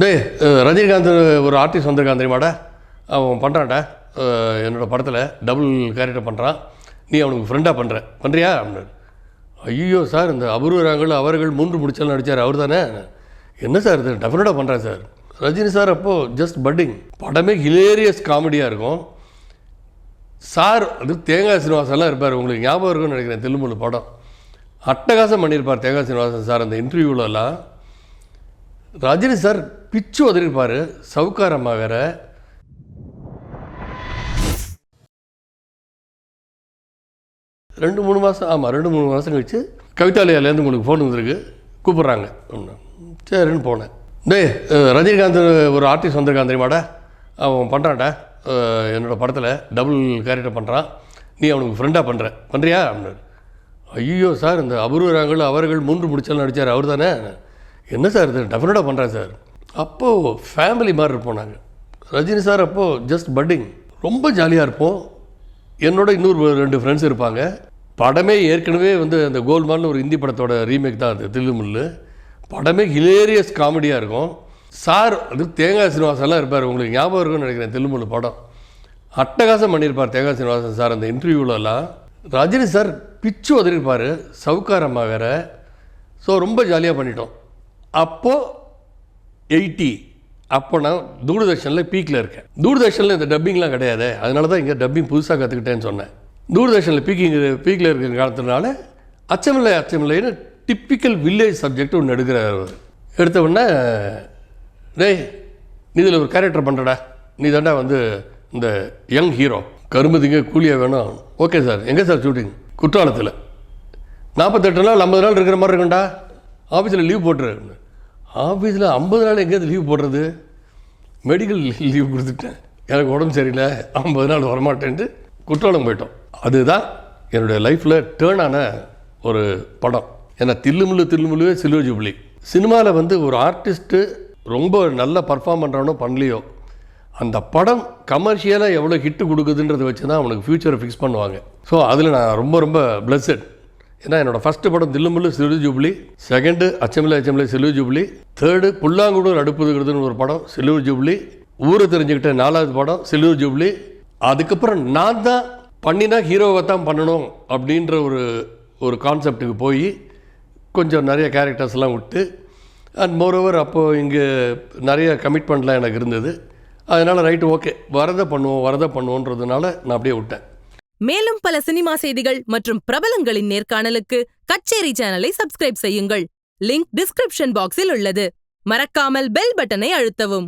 டேய் ரஜினிகாந்த் ஒரு ஆர்டிஸ்ட் வந்திருக்கான் தெரியுமாடா? அவன் பண்ணுறான்டா என்னோட படத்தில் டபுள் கேரக்டர் பண்ணுறான் நீ அவனுக்கு ஃப்ரெண்டாக பண்ணுற பண்ணுறியா அப்படின்னாரு. ஐயோ சார் இந்த அபூர்வராங்கள் அவர்கள் மூன்று முடிச்சாலும் நடித்தார் அவர் தானே என்ன சார் இது? டெஃபினட்டாக பண்ணுறேன் சார். ரஜினி சார் அப்போது ஜஸ்ட் பட்டிங் படமே ஹிலேரியஸ் காமெடியாக இருக்கும். சார் அது தேங்காய் சீனிவாசன்லாம் இருப்பார். உங்களுக்கு ஞாபகம் இருக்கும்னு நினைக்கிறேன். தெலுங்குல படம். அட்டகாசம் பண்ணியிருப்பார் தேங்காய் சீனிவாசன் சார் அந்த இன்டர்வியூவிலலாம் ரஜினி சார் பிச்சு உதறிருப்பார் சவுக்காரமாக வேற ரெண்டு மூணு மாதம் ஆமாம் ரெண்டு மூணு மாதம் கழிச்சு கவிதாலயாலேருந்து உங்களுக்கு ஃபோன் வந்திருக்கு. கூப்பிட்றாங்க. அப்படின்னா சரின்னு போனேன். டேய் ரஜினிகாந்த் ஒரு ஆர்டிஸ்ட் வந்திருக்கான் தெரியுமாடா? அவன் பண்ணுறான்டா என்னோட படத்தில் டபுள் கேரக்டர் பண்ணுறான் நீ அவனுக்கு ஃப்ரெண்டாக பண்ணுற பண்ணுறியா அப்படின்னாரு. ஐயோ சார் இந்த அபூர்வராங்கள் அவர்கள் மூன்று முடிச்சாலும் நடித்தார் அவர் தானே என்ன சார் இது? டெஃபினட்டாக பண்ணுறேன் சார். அப்போது ஃபேமிலி மாதிரி இருப்போம் நாங்கள் ரஜினி சார் அப்போது ஜஸ்ட் பட்டிங் ரொம்ப ஜாலியாக இருப்போம். என்னோட இன்னொரு ரெண்டு ஃப்ரெண்ட்ஸ் இருப்பாங்க. படமே ஏற்கனவே வந்து அந்த கோல்மால்னு ஒரு ஹிந்தி படத்தோட ரீமேக் தான் அது தில்லுமுல்லு படமே ஹிலேரியஸ் காமெடியாக இருக்கும். சார் அது தேங்காய் சீனிவாசன்லாம் இருப்பார். உங்களுக்கு ஞாபகம் இருக்கும்னு நினைக்கிறேன் தில்லுமுல்லு படம். அட்டகாசம் பண்ணியிருப்பார் தேங்காய் சீனிவாசன் சார் அந்த இன்டர்வியூலலாம் ரஜினி சார் பிச்சு உதறிருப்பார் சவுக்காரம்மா வேற. ஸோ ரொம்ப ஜாலியாக பண்ணிட்டோம். அப்போது எயிட்டி. அப்போ நான் தூர்தர்ஷனில் பீக்கில் இருக்கேன். தூர்தர்ஷனில் இந்த டப்பிங்லாம் கிடையாது. அதனால தான் இங்கே டப்பிங் புதுசாக கற்றுக்கிட்டேன்னு சொன்னேன். தூர்தர்ஷனில் பீக்கிங் பீக்கில் இருக்கிற காலத்தினால அச்சமில்லை அச்சமில்லைன்னு டிப்பிக்கல் வில்லேஜ் சப்ஜெக்ட் ஒன்று எடுக்கிறார் அவர். எடுத்த உடனே டேய் நீ இதில் ஒரு கேரக்டர் பண்ணுறடா நீ தாண்டா வந்து இந்த யங் ஹீரோ கரும்பு திங்க கூலியாக வேணும். ஓகே சார் எங்கே சார் ஷூட்டிங் குற்றாலத்தில். நாற்பத்தெட்டு நாள் ஐம்பது நாள் இருக்கிற மாதிரி இருக்கும்டா. ஆஃபீஸில் லீவ் போட்டுரு. ஆஃபீஸில் ஐம்பது நாள் எங்கேயாவது லீவ் போடுறது? மெடிக்கல் லீவ் கொடுத்துட்டேன். எனக்கு உடம்பு சரியில்லை. ஐம்பது நாள் வரமாட்டேன்ட்டு குற்றாலம் போயிட்டோம். அதுதான் என்னுடைய லைஃப்பில் டேர்ன் ஆன ஒரு படம். ஏன்னா தில்லுமுள்ளு தில்லுமுள்ளுவே சில்வர் ஜூப்ளி சினிமாவில் வந்து ஒரு ஆர்டிஸ்ட்டு ரொம்ப நல்லா பர்ஃபார்ம் பண்ணுறானோ பண்ணலையோ அந்த படம் கமர்ஷியலாக எவ்வளோ ஹிட்டு கொடுக்குதுன்றதை வச்சு தான் அவனுக்கு ஃப்யூச்சரை ஃபிக்ஸ் பண்ணுவாங்க. ஸோ அதில் நான் ரொம்ப ரொம்ப பிளஸட் ஏன்னா என்னோட ஃபஸ்ட்டு படம் தில்லுமுல்லு சிறு jubilee second Achamillai Achamillai silver jubilee third புல்லாங்குடூர் அடுப்புதுங்கிறதுன்னு ஒரு படம் சில்வர் ஜூப்ளி ஊரை தெரிஞ்சுக்கிட்ட நாலாவது படம் சில்வர் ஜூப்ளி அதுக்கப்புறம் நான் தான் பண்ணினா ஹீரோவை தான் பண்ணணும் அப்படின்ற ஒரு ஒரு கான்செப்டுக்கு போய் கொஞ்சம் நிறைய கேரக்டர்ஸ்லாம் விட்டு அண்ட் மோரோவர் அப்போது இங்கே நிறைய கமிட்மெண்ட்லாம் எனக்கு இருந்தது. அதனால் ரைட்டு ஓகே வரதை பண்ணுவோம் வரதை பண்ணுவோன்றதுனால நான் அப்படியே விட்டேன். மேலும் பல சினிமா செய்திகள் மற்றும் பிரபலங்களின் நேர்காணலுக்கு கச்சேரி சேனலை சப்ஸ்கிரைப் செய்யுங்கள். லிங்க் டிஸ்கிரிப்ஷன் பாக்ஸில் உள்ளது. மறக்காமல் பெல் பட்டனை அழுத்தவும்.